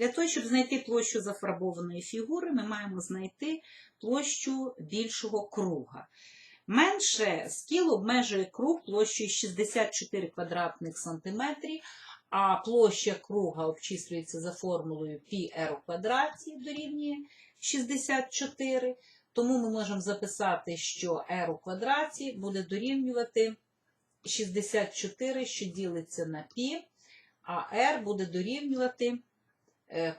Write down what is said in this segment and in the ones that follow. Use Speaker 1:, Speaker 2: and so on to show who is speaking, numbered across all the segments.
Speaker 1: Для того, щоб знайти площу зафарбованої фігури, ми маємо знайти площу більшого круга. Менше скіл обмежує круг площею 64 квадратних сантиметрів, а площа круга обчислюється за формулою πr у квадраті дорівнює 64. Тому ми можемо записати, що r у квадраті буде дорівнювати 64, що ділиться на π, а r буде дорівнювати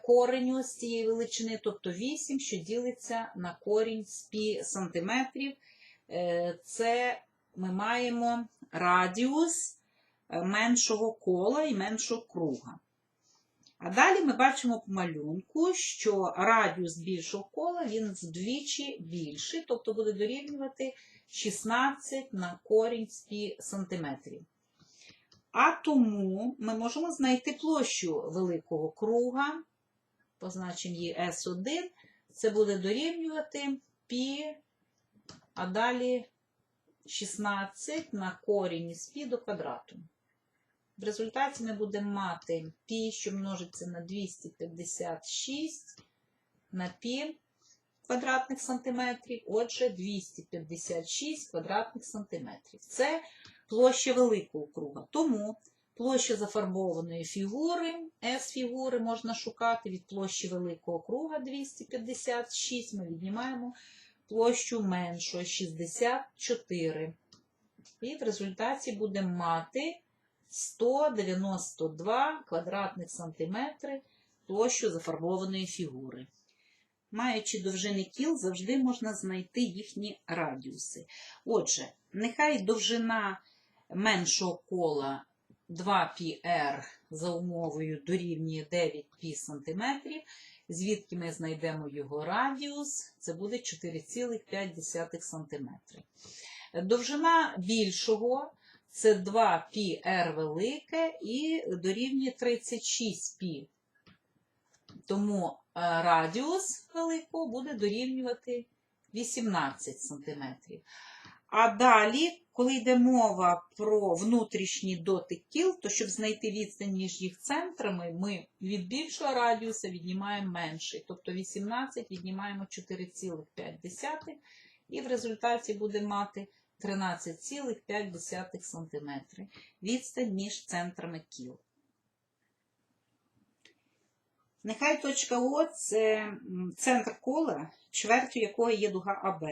Speaker 1: кореню з цієї величини, тобто 8, що ділиться на корінь з π сантиметрів. Е, Це ми маємо радіус е, меншого кола і меншого круга. А далі ми бачимо по малюнку, що радіус більшого кола він вдвічі більший, тобто буде дорівнювати 16 на корінь з пі сантиметрів. А тому ми можемо знайти площу великого круга, позначимо її S1, це буде дорівнювати пі, а далі 16 на корінь із пі до квадрату. В результаті ми будемо мати пі, що множиться на 256 на пі квадратних сантиметрів, отже, 256 квадратних сантиметрів. Це площа великого круга. Тому площа зафарбованої фігури, S-фігури можна шукати від площі великого круга 256. Ми віднімаємо площу меншого 64. І в результаті будемо мати 192 квадратних сантиметри площу зафарбованої фігури. Маючи довжини кіл, завжди можна знайти їхні радіуси. Отже, нехай довжина меншого кола 2πr за умовою дорівнює 9π сантиметрів, звідки ми знайдемо його радіус, це буде 4,5 см. Довжина більшого це 2πr велике і дорівнює 36π. Тому е, радіус великого буде дорівнювати 18 см. А далі, коли йде мова про внутрішній дотик кіл, то щоб знайти відстань між їх центрами, ми від більшого радіуса віднімаємо менший. Тобто 18 віднімаємо 4,5 і в результаті буде мати 13,5 см. Відстань між центрами кіл. Нехай точка О це центр кола, чвертю якого є дуга АБ.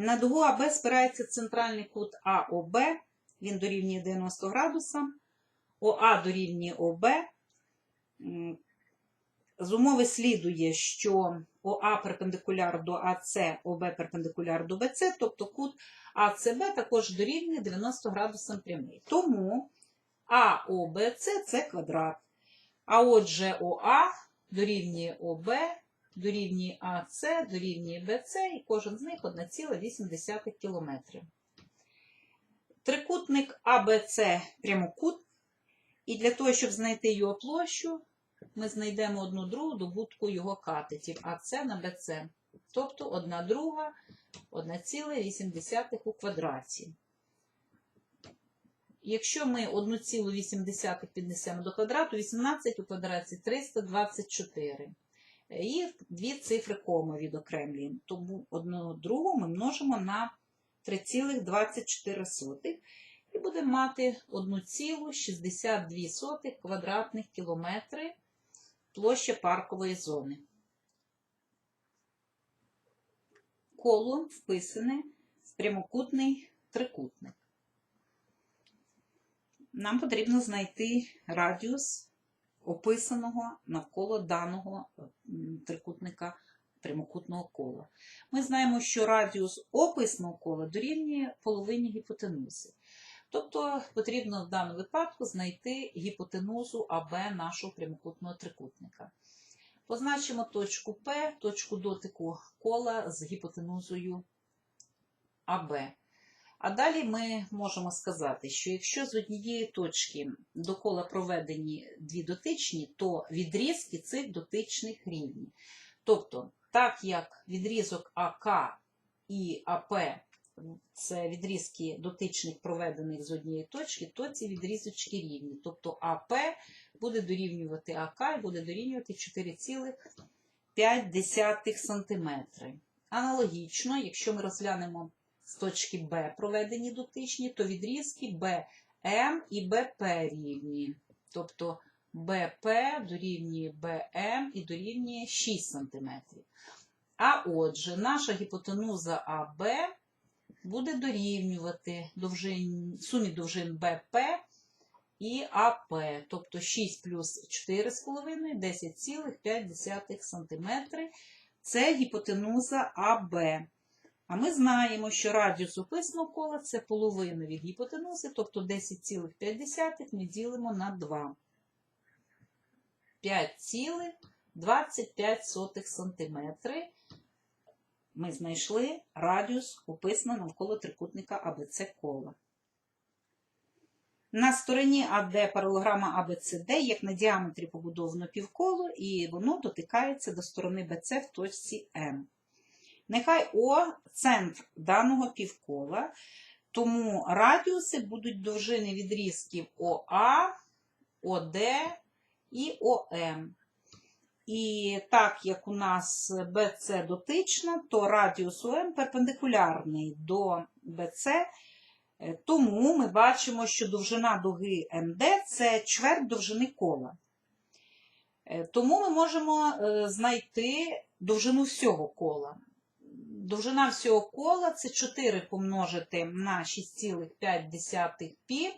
Speaker 1: На дугу АБ спирається центральний кут АОБ, він дорівнює 90 градусам, ОА дорівнює ОБ. З умови слідує, що ОА перпендикуляр до АЦ, ОБ перпендикуляр до БЦ, тобто кут АЦБ також дорівнює 90 градусам прямий. Тому АОБЦ це квадрат. А отже, ОА дорівнює ОБ, дорівнює АС, дорівнює БЦ, і кожен з них 1,8 км. Трикутник АБЦ прямокут, і для того, щоб знайти його площу, ми знайдемо одну другу добутку його катетів АС на БЦ, тобто 1 друга 1,8 у квадраті. Якщо ми 1,8 піднесемо до квадрату, 18 у квадраті 324. І дві цифри коми відокремлюємо. Тому одну другу ми множимо на 3,24 і будемо мати 1,62 квадратних кілометри площа паркової зони. Коло вписане в прямокутний трикутник нам потрібно знайти радіус описаного навколо даного трикутника прямокутного кола. Ми знаємо, що радіус описного кола дорівнює половині гіпотенузи. Тобто потрібно в даному випадку знайти гіпотенузу АБ нашого прямокутного трикутника. Позначимо точку П, точку дотику кола з гіпотенузою АБ. А далі ми можемо сказати, що якщо з однієї точки до кола проведені дві дотичні, то відрізки цих дотичних рівні. Тобто, так як відрізок АК і АП це відрізки дотичних проведених з однієї точки, то ці відрізочки рівні. Тобто АП буде дорівнювати АК і буде дорівнювати 4,5 см. Аналогічно, якщо ми розглянемо з точки Б проведені дотичні, то відрізки БМ і БП рівні. Тобто БП дорівнює БМ і дорівнює 6 см. А отже, наша гіпотенуза АБ буде дорівнювати довжин, сумі довжин БП і АП, тобто 6 плюс 4,5 10,5 см. Це гіпотенуза АБ. А ми знаємо, що радіус описаного кола це половина від гіпотенузи, тобто 10,5 ми ділимо на 2. 5,25 см. Ми знайшли радіус описаного навколо трикутника АБЦ кола. На стороні АД паралограма АБЦД, як на діаметрі побудовано півколо, і воно дотикається до сторони БЦ в точці М. Нехай О центр даного півкола, тому радіуси будуть довжини відрізків ОА, ОД і ОМ. І так як у нас BC дотична, то радіус ОМ перпендикулярний до BC, тому ми бачимо, що довжина дуги МД це чверть довжини кола. Е, Тому ми можемо е, знайти довжину всього кола. Довжина всього кола це 4 помножити на 6,5 пі.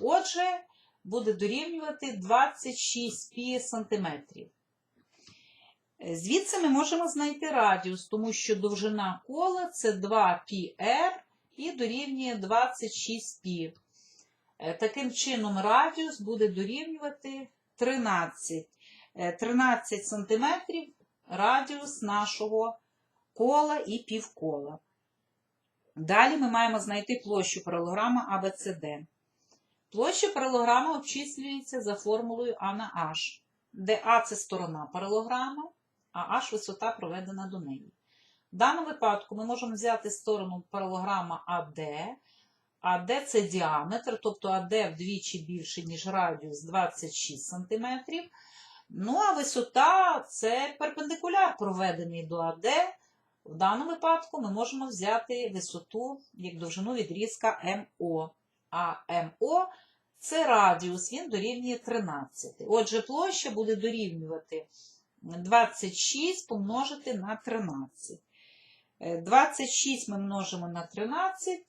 Speaker 1: Отже, буде дорівнювати 26 пі сантиметрів. Звідси ми можемо знайти радіус, тому що довжина кола це 2 пі r і дорівнює 26 пі. Е, Таким чином, радіус буде дорівнювати 13. Е, 13 сантиметрів радіус нашого кола і півкола. Далі ми маємо знайти площу паралограма ABCD. Площа паралограма обчислюється за формулою А на H, де А це сторона паралограма, а H висота проведена до неї. В даному випадку ми можемо взяти сторону паралограма АД. АД це діаметр, тобто АД вдвічі більше, ніж радіус 26 см. Ну, а висота це перпендикуляр, проведений до АД. В даному випадку ми можемо взяти висоту як довжину відрізка МО. А МО це радіус, він дорівнює 13. Отже, площа буде дорівнювати 26 помножити на 13. Е, 26 ми множимо на 13.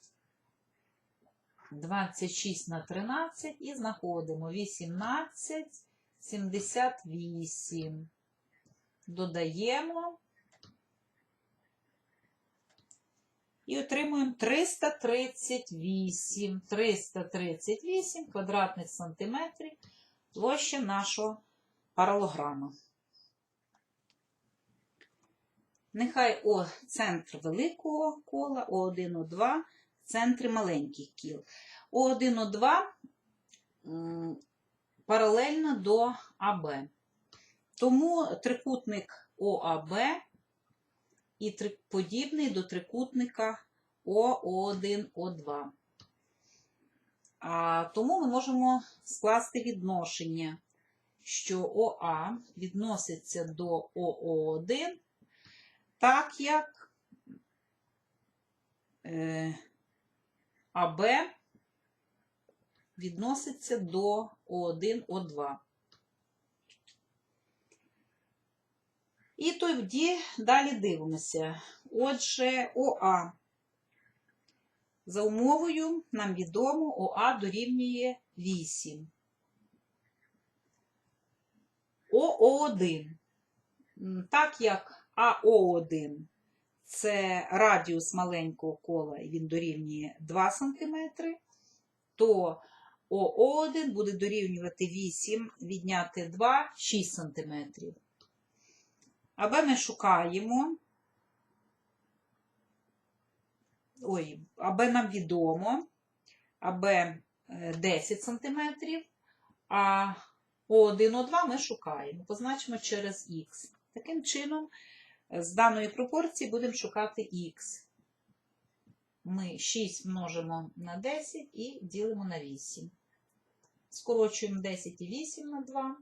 Speaker 1: 26 на 13 і знаходимо 18, 78. Додаємо і отримуємо 338. 338 квадратних сантиметрів площа нашого паралограма. Нехай О центр великого кола, О1, О2 центри маленьких кіл. О1, О2 паралельно до АБ. Тому трикутник ОАБ і подібний до трикутника ОО1, О2. А, тому ми можемо скласти відношення, що ОА відноситься до ОО1, так як е, АБ відноситься до О1, О2. І тоді далі дивимося. Отже, ОА. За умовою нам відомо, ОА дорівнює 8. ОО1. Так як АО1 це радіус маленького кола, і він дорівнює 2 см, то ОО1 буде дорівнювати 8, відняти 2 6 см. АБ ми шукаємо. Ой, АБ нам відомо. АБ е, 10 см, а О1, О2 ми шукаємо. Позначимо через Х. Таким чином, з даної пропорції будемо шукати Х. ми 6 множимо на 10 і ділимо на 8. Скорочуємо 10 і 8 на 2.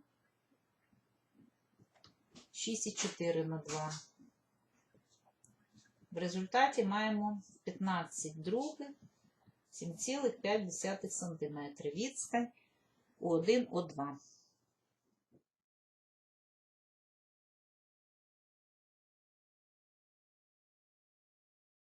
Speaker 1: 6 і 4 на 2. В результаті маємо 15 других 7,5 см. Відстань у 1 О2.